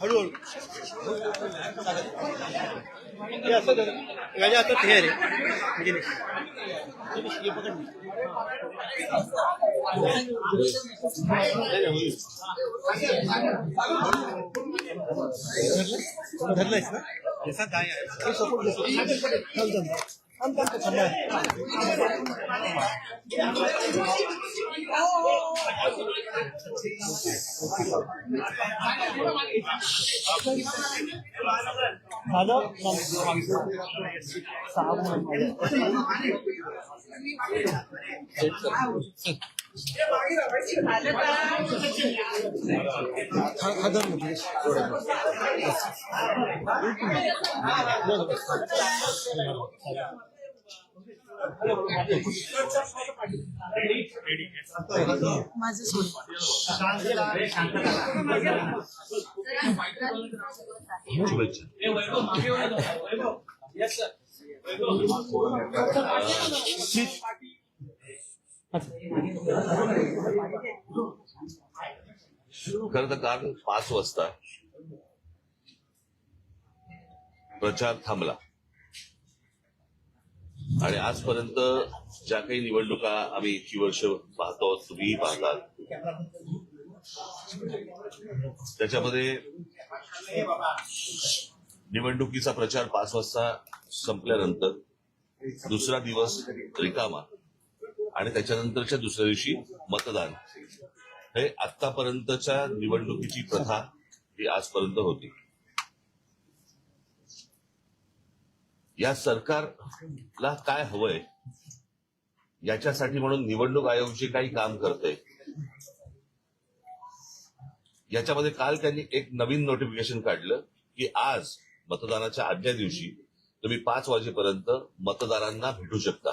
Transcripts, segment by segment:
हळूहळू हे असं धर. राजा आता ते रे गिरीश. गिरीश, हे पकड. धरलं? धरलंयस ना जसा काय आहे हे सपोर्ट घेतो. थांब, थांब. थांब, थांब, थांब. माझं सहा हजार मध्ये माझं सोड खर तर काल पाच वाजता प्रचार थांबला. आणि आजपर्यंत ज्या काही निवडणुका आम्ही इतकी वर्ष पाहतो तुम्हीही पाहतात त्याच्यामध्ये निवडणुकीचा प्रचार पाच वाजता संपल्यानंतर दुसरा दिवस रिकामा. आणि त्याच्यानंतरच्या दुसऱ्या दिवशी मतदान. हे आतापर्यंतच्या निवडणुकीची प्रथा ही आजपर्यंत होती. या सरकारला काय हवंय? याच्यासाठी म्हणून निवडणूक आयोग जे काही काम करते. याच्यामध्ये काल त्यांनी एक नवीन नोटिफिकेशन काढलं की आज मतदानाच्या आदल्या दिवशी तुम्ही पाच वाजेपर्यंत मतदारांना भेटू शकता.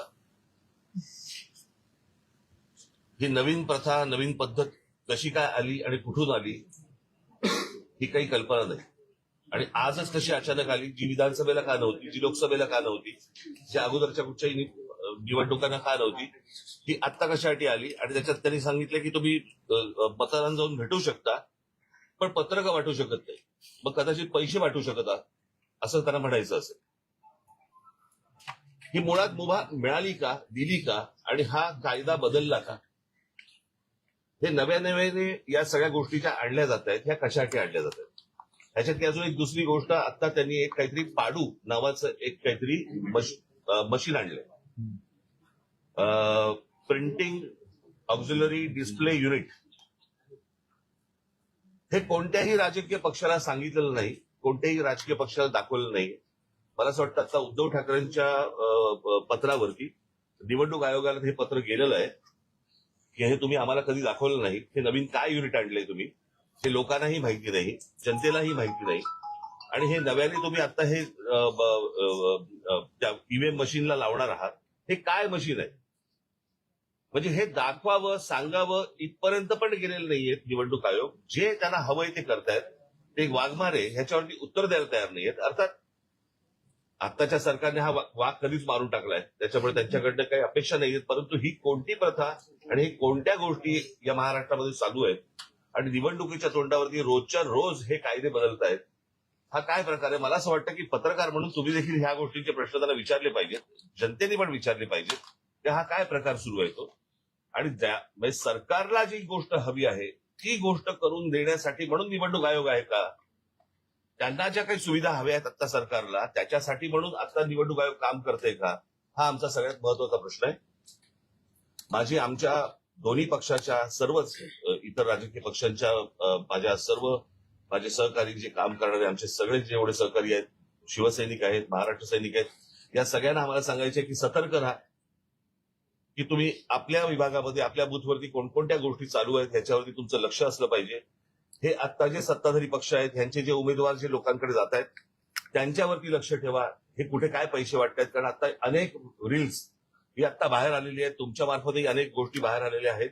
ही नवीन प्रथा नवीन पद्धत कशी काय आली आणि कुठून आली ही काही कल्पना नाही. आणि आजच कशी अचानक आली जी विधानसभेला का नव्हती जी लोकसभेला का नव्हती जी अगोदरच्या कुठच्याही निवडणुकांना का नव्हती ही आत्ता कशासाठी आली? आणि त्याच्यात त्यांनी सांगितलं की तुम्ही मतदारांना जाऊन भेटू शकता पण पत्रकं वाटू शकत नाही. मग कदाचित पैसे वाटू शकत आहात असं त्यांना म्हणायचं असेल. ही मुळात मुभा मिळाली का दिली का आणि हा कायदा बदलला का? हे नव्या नव्याने या सगळ्या गोष्टीच्या आणल्या जात आहेत ह्या कशासाठी आणल्या जात आहेत? ह्याच्यातली अजून एक दुसरी गोष्ट आता त्यांनी एक काहीतरी पाडू नावाचं एक काहीतरी मशीन आणलंय. प्रिंटिंग ऑक्झिलरी डिस्प्ले युनिट हे कोणत्याही राजकीय पक्षाला सांगितलेलं नाही कोणत्याही राजकीय पक्षाला दाखवलं नाही. मला असं वाटतं आता उद्धव ठाकरेंच्या पत्रावरती निवडणूक आयोगाला हे पत्र गेलेलं आहे. की हे तुम्ही आम्हाला कधी दाखवलं नाही हे नवीन काय युनिट आणलंय तुम्ही हे लोकांनाही माहिती नाही जनतेलाही माहिती नाही. आणि हे नव्याने तुम्ही आता हे त्या ईव्हीएम मशीनला लावणार आहात हे काय मशीन आहे? म्हणजे हे दाखवावं सांगावं इथपर्यंत पण गेलेलं नाहीयेत निवडणूक आयोग. जे त्यांना हवंय ते करतायत. ते वाघमारे ह्याच्यावरती उत्तर द्यायला तयार नाहीयेत. अर्थात आताच्या सरकारने हा वाघ कधीच मारून टाकलाय. त्याच्यामुळे त्यांच्याकडनं काही अपेक्षा नाहीयेत परंतु ही कोणती प्रथा आणि कोणत्या गोष्टी या महाराष्ट्रामध्ये चालू आहेत आणि निवडणुकीच्या तोंडावरती रोजच्या रोज हे कायदे बदलत आहेत हा काय प्रकार आहे? मला असं वाटतं की पत्रकार म्हणून तुम्ही देखील ह्या गोष्टीचे प्रश्न त्यांना विचारले पाहिजेत. जनतेने पण विचारले पाहिजेत की हा काय प्रकार सुरू आहे तो. आणि म्हणजे सरकारला जी गोष्ट हवी आहे ती गोष्ट करून देण्यासाठी म्हणून निवडणूक आयोग आहे का? त्यांना ज्या काही सुविधा हव्या आहेत आता सरकारला त्याच्यासाठी म्हणून आता निवडणूक आयोग काम करते का? हा आमचा सगळ्यात महत्त्वाचा प्रश्न आहे. माझी आमच्या दोन्ही पक्षाच्या सर्वच इतर राजकीय पक्षांच्या माझ्या सर्व माझे सहकारी जे काम करणारे आमचे सगळे जेवढे सहकारी आहेत शिवसैनिक आहेत महाराष्ट्र सैनिक आहेत या सगळ्यांना आम्हाला सांगायचे की सतर्क राहा. की तुम्ही आपल्या विभागामध्ये आपल्या बूथवरती कोणकोणत्या गोष्टी चालू आहेत ह्याच्यावरती तुमचं लक्ष असलं पाहिजे. हे आता जे सत्ताधारी पक्ष आहेत ह्यांचे जे उमेदवार जे लोकांकडे जात आहेत त्यांच्यावरती लक्ष ठेवा. हे कुठे काय पैसे वाटतायत? कारण आता अनेक रील्स ही आता बाहेर आलेली आहेत. तुमच्या मार्फतही अनेक गोष्टी बाहेर आलेल्या आहेत.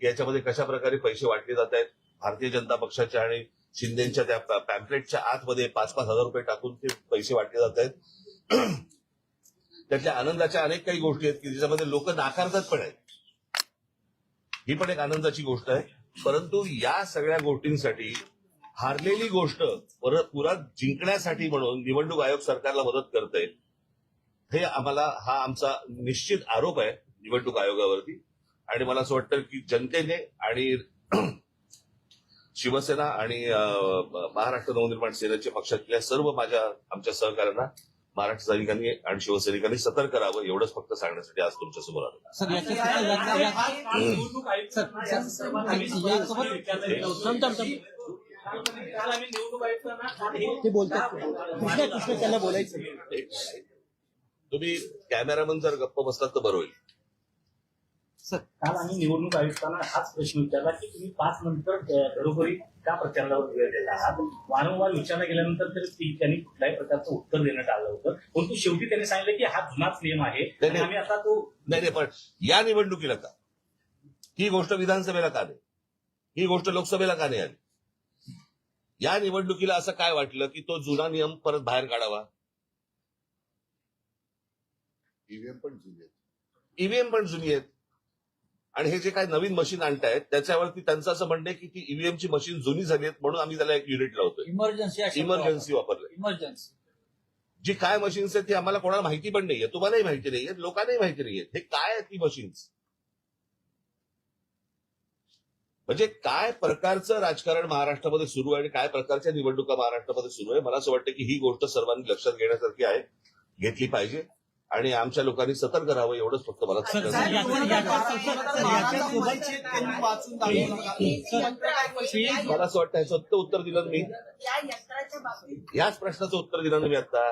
की याच्यामध्ये कशा प्रकारे पैसे वाटले जात आहेत? भारतीय जनता पक्षाच्या आणि शिंदेच्या त्या पॅम्पलेटच्या आतमध्ये पाच पाच हजार रुपये टाकून ते पैसे वाटले जात आहेत. त्यातल्या आनंदाच्या अनेक काही गोष्टी आहेत की ज्याच्यामध्ये लोक नाकारतात पण आहेत. ही पण एक आनंदाची गोष्ट आहे. परंतु या सगळ्या गोष्टींसाठी हारलेली गोष्ट परत पुरात जिंकण्यासाठी म्हणून निवडणूक आयोग सरकारला मदत करते हे आम्हाला हा आमचा निश्चित आरोप आहे निवडणूक आयोगावरती. आणि मला असं वाटतं की जनतेने आणि शिवसेना आणि महाराष्ट्र नवनिर्माण सेनेच्या पक्षातल्या सर्व माझ्या आमच्या सहकाऱ्यांना महाराष्ट्र सैनिकांनी आणि शिवसैनिकांनी सतर्क करावं एवढंच फक्त सांगण्यासाठी आज तुमच्यासमोर आलो ते बोलतात. बोलायचं. तुम्ही कॅमेरामन जर गप्प बसलात तर बरं होईल. सर काल आम्ही निवडणूक आयुक्तांना हाच प्रश्न विचारला की तुम्ही पाच नंतर घरोघरी का प्रचारावर वेळ देत आहात. वारंवार विचारला गेल्यानंतर तरी त्यांनी कुठल्याही प्रकारचं उत्तर देण्यात आलं होतं. परंतु शेवटी त्यांनी सांगितलं की हा जुनाच नियम आहे. आणि आम्ही आता तो नाही नाही पण या निवडणुकीला का? ही गोष्ट विधानसभेला का नाही? ही गोष्ट लोकसभेला का नाही आली? या निवडणुकीला असं काय वाटलं की तो जुना नियम परत बाहेर काढावा? ईव्हीएम पण जुनी आहेत. ईव्हीएम पण जुनी आहेत. आणि हे जे काही नवीन मशीन आणतायत त्याच्यावरती त्यांचं असं म्हणणं आहे की ती ईव्हीएमची मशीन जुनी झाली आहेत म्हणून आम्ही त्याला एक युनिट लावतोय. इमर्जन्सी इमर्जन्सी वापरलंय. इमर्जन्सी जी काय मशीन्स आहेत ती आम्हाला कोणाला माहिती पण नाहीये. तुम्हालाही माहिती नाहीये लोकांनाही माहिती नाहीये. हे काय आहेत ती मशीन्स म्हणजे काय प्रकारचं राजकारण महाराष्ट्रामध्ये सुरू आहे आणि काय प्रकारच्या निवडणुका महाराष्ट्रामध्ये सुरू आहे? मला असं वाटतं की ही गोष्ट सर्वांनी लक्षात घेण्यासारखी आहे घेतली पाहिजे. आणि आमच्या लोकांनी सतर्क राहावं एवढंच फक्त मला मला असं वाटतं ह्याचं उत्तर उत्तर दिलं मी. याच प्रश्नाचं उत्तर दिलं ना मी आता.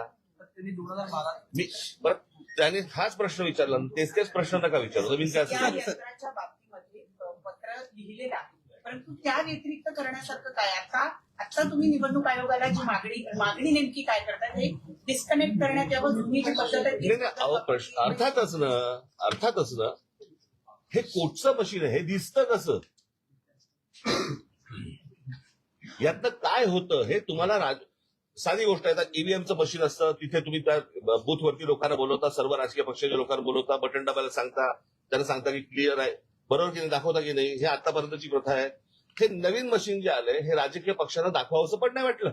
त्यांनी दोन हजार बारा मी बरं त्याने हाच प्रश्न विचारला ना, तेच तेच प्रश्न नका विचारू. नवीन काय बाबतीमध्ये पत्र लिहिलेलं आहे. परंतु त्या व्यतिरिक्त करण्यासारखं काय आता आता तुम्ही निवडणूक आयोगाला जी मागणी मागणी नेमकी काय करतात हे डिस्कनेक्ट करण्यात यावं जुनी जी पद्धत आहे ती प्रश्न अर्थातच ना अर्थातच ना हे कोटचं मशीन आहे हे दिसतं कसं? यातनं काय होतं हे तुम्हाला राज साधी गोष्ट आहे ईव्हीएमचं मशीन असतं तिथे तुम्ही त्या बूथवरती लोकांना बोलवता सर्व राजकीय पक्षाच्या लोकांना बोलवता बटन दाबायला सांगता त्यांना सांगता की क्लिअर आहे. बरोबर की नाही दाखवता की नाही हे आतापर्यंतची प्रथा आहे. हे नवीन मशीन जे आलंय हे राजकीय पक्षांना दाखवावंसं पण नाही वाटलं.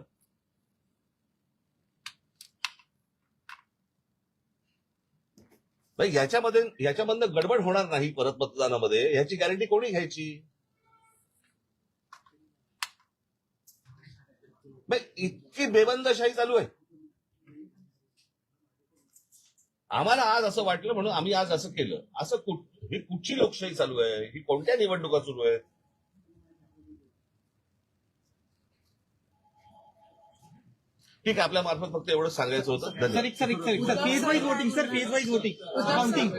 नाही, याच्यामध्ये याच्यामधनं गडबड होणार नाही परत मतदानामध्ये. याची गॅरंटी कोणी घ्यायची? इतकी बेबंदशाही चालू आहे. आम्हाला आज असं वाटलं म्हणून आम्ही आज असं केलं. असं कुठ ही कुठची लोकशाही चालू आहे? ही कोणत्या निवडणुका सुरू आहेत? ठीक आहे आपल्या मार्फत फक्त एवढं सांगायचं होतं. सर धन्यवाद एक sir sir phase wise voting sir phase wise voting counting